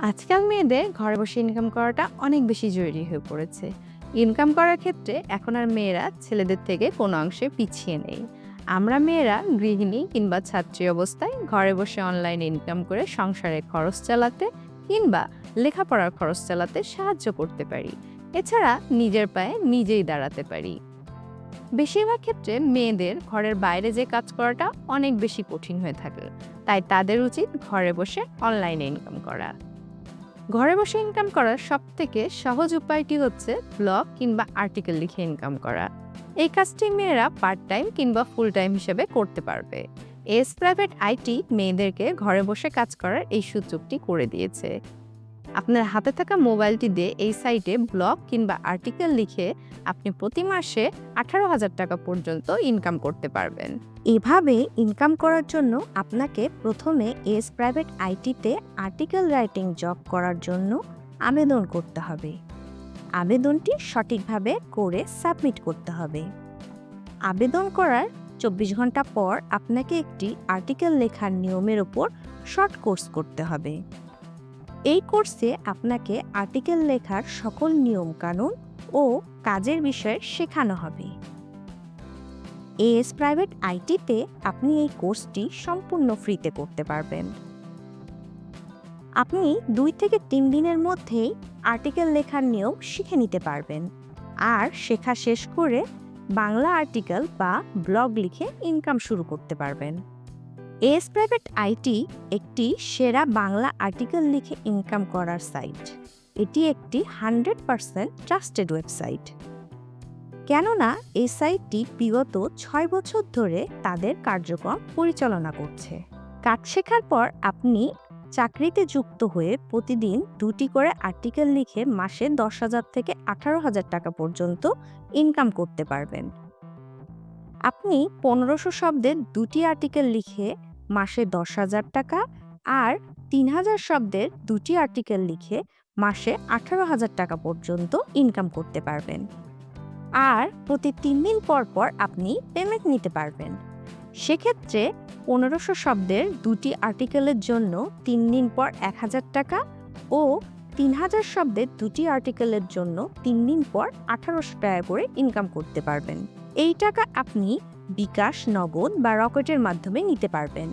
আজকাল মেয়েদের ঘরে বসে ইনকাম করাটা অনেক বেশি জরুরি হয়ে পড়েছে। ইনকাম করার ক্ষেত্রে এখন আর মেয়েরা ছেলেদের থেকে কোনো অংশে পিছিয়ে নেই। আমরা মেয়েরা গৃহিণী কিংবা ছাত্রী অবস্থায় ঘরে বসে অনলাইন ইনকাম করে সংসারের খরচ চালাতে কিংবা লেখাপড়ার খরচ চালাতে সাহায্য করতে পারি। এছাড়া নিজের পায়ে নিজেই দাঁড়াতে পারি। বেশিরভাগ ক্ষেত্রে মেয়েদের ঘরের বাইরে যে কাজ করাটা অনেক বেশি কঠিন হয়ে থাকে। তাই তাদের উচিত ঘরে বসে অনলাইনে ইনকাম করা। ঘরে বসে ইনকাম করার সব থেকে সহজ উপায়টি হচ্ছে ব্লগ কিংবা আর্টিকেল লিখে ইনকাম করা। এই কাজটি মেয়েরা পার্ট টাইম কিংবা ফুল টাইম হিসেবে করতে পারবে। এস প্রাইভেট আইটি মেয়েদেরকে ঘরে বসে কাজ করার এই সুযোগটি করে দিয়েছে। আপনার হাতে থাকা মোবাইলটি দিয়ে এই সাইটে ব্লগ কিংবা আর্টিকেল লিখে আপনি প্রতি মাসে আঠারো হাজার টাকা পর্যন্ত ইনকাম করতে পারবেন। এভাবে ইনকাম করার জন্য আপনাকে প্রথমে এস প্রাইভেট আইটিতে আর্টিকেল রাইটিং জব করার জন্য আবেদন করতে হবে। আবেদনটি সঠিকভাবে করে সাবমিট করতে হবে। আবেদন করার চব্বিশ ঘণ্টা পর আপনাকে একটি আর্টিকেল লেখার নিয়মের ওপর শর্ট কোর্স করতে হবে। এই কোর্সে আপনাকে আর্টিকেল লেখার সকল নিয়মকানুন ও কাজের বিষয়ে শেখানো হবে। এএস প্রাইভেট আইটিতে আপনি এই কোর্সটি সম্পূর্ণ ফ্রিতে করতে পারবেন। আপনি দুই থেকে তিন দিনের মধ্যেই আর্টিকেল লেখার নিয়ম শিখে নিতে পারবেন। আর শেখা শেষ করে বাংলা আর্টিকেল বা ব্লগ লিখে ইনকাম শুরু করতে পারবেন। এস প্রাইভেট আইটি একটি সেরা বাংলা আর্টিকেল লিখে ইনকাম করার সাইট এটি একটি হান্ড্রেড পারসেন্ট ট্রাস্টেড ওয়েবসাইট কেননা এই সাইটটি বিগত ছয় বছর ধরে তাদের কার্যক্রম পরিচালনা করছে। কাজ শেখার পর আপনি চাকরিতে যুক্ত হয়ে প্রতিদিন দুটি করে আর্টিকেল লিখে মাসে দশ হাজার থেকে আঠারো হাজার টাকা পর্যন্ত ইনকাম করতে পারবেন। আপনি পনেরোশো শব্দের দুটি আর্টিকেল লিখে মাসে দশ হাজার টাকা আর তিন হাজার শব্দের দুটি আর্টিকেল লিখে মাসে আঠারো হাজার টাকা পর্যন্ত ইনকাম করতে পারবেন। আর প্রতি তিন দিন পর পর আপনি পেমেন্ট নিতে পারবেন। সেক্ষেত্রে পনেরোশো শব্দের দুটি আর্টিকেলের জন্য তিন দিন পর এক হাজার টাকা ও তিন হাজার শব্দের দুটি আর্টিকেলের জন্য তিন দিন পর আঠারোশো টাকা করে ইনকাম করতে পারবেন। এই টাকা আপনি বিকাশ, নগদ বা রকেটের মাধ্যমে নিতে পারবেন।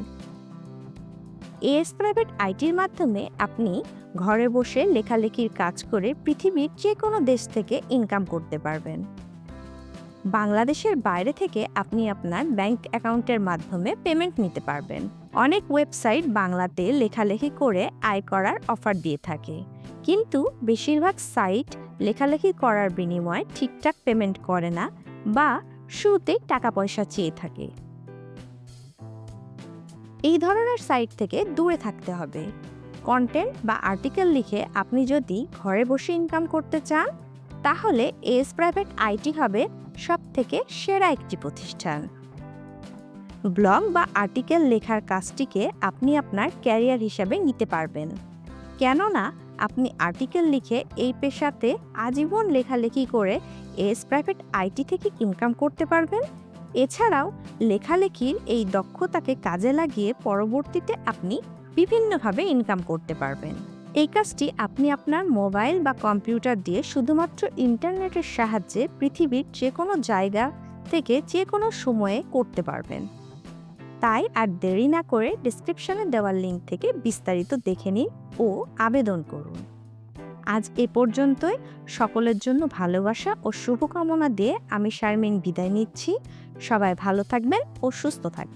এএস প্রাইভেট আইটির মাধ্যমে আপনি ঘরে বসে লেখালেখির কাজ করে পৃথিবীর যে কোনো দেশ থেকে ইনকাম করতে পারবেন। বাংলাদেশের বাইরে থেকে আপনি আপনার ব্যাংক অ্যাকাউন্টের মাধ্যমে পেমেন্ট নিতে পারবেন। অনেক ওয়েবসাইট বাংলাতে লেখালেখি করে আয় করার অফার দিয়ে থাকে। কিন্তু বেশিরভাগ সাইট লেখালেখি করার বিনিময়ে ঠিকঠাক পেমেন্ট করে না বা শুরুতেই টাকা পয়সা চেয়ে থাকে। এই ধরনের সাইট থেকে দূরে থাকতে হবে। কন্টেন্ট বা আর্টিকেল লিখে আপনি যদি ঘরে বসে ইনকাম করতে চান তাহলে এস প্রাইভেট আইটি হবে সব থেকে সেরা একটি প্রতিষ্ঠান। ব্লগ বা আর্টিকেল লেখার কাজটিকে আপনি আপনার ক্যারিয়ার হিসাবে নিতে পারবেন। কেননা, আপনি আর্টিকেল লিখে এই পেশাতে আজীবন লেখালেখি করে এস প্রাইভেট আইটি থেকে ইনকাম করতে পারবেন। এছাড়াও, লেখালেখির এই দক্ষতাকে কাজে লাগিয়ে পরবর্তীতে আপনি বিভিন্নভাবে ইনকাম করতে পারবেন। এই কাজটি আপনি আপনার মোবাইল বা কম্পিউটার দিয়ে শুধুমাত্র ইন্টারনেটের সাহায্যে পৃথিবীর যে কোনো জায়গা থেকে যে কোনো সময়ে করতে পারবেন। তাই আর দেরি না করে ডিসক্রিপশনে দেওয়ার লিঙ্ক থেকে বিস্তারিত দেখে নিন ও আবেদন করুন। আজ এ পর্যন্তই। সকলের জন্য ভালোবাসা ও শুভকামনা দিয়ে আমি শারমিন বিদায় নিচ্ছি। সবাই ভালো থাকবেন ও সুস্থ থাকবেন।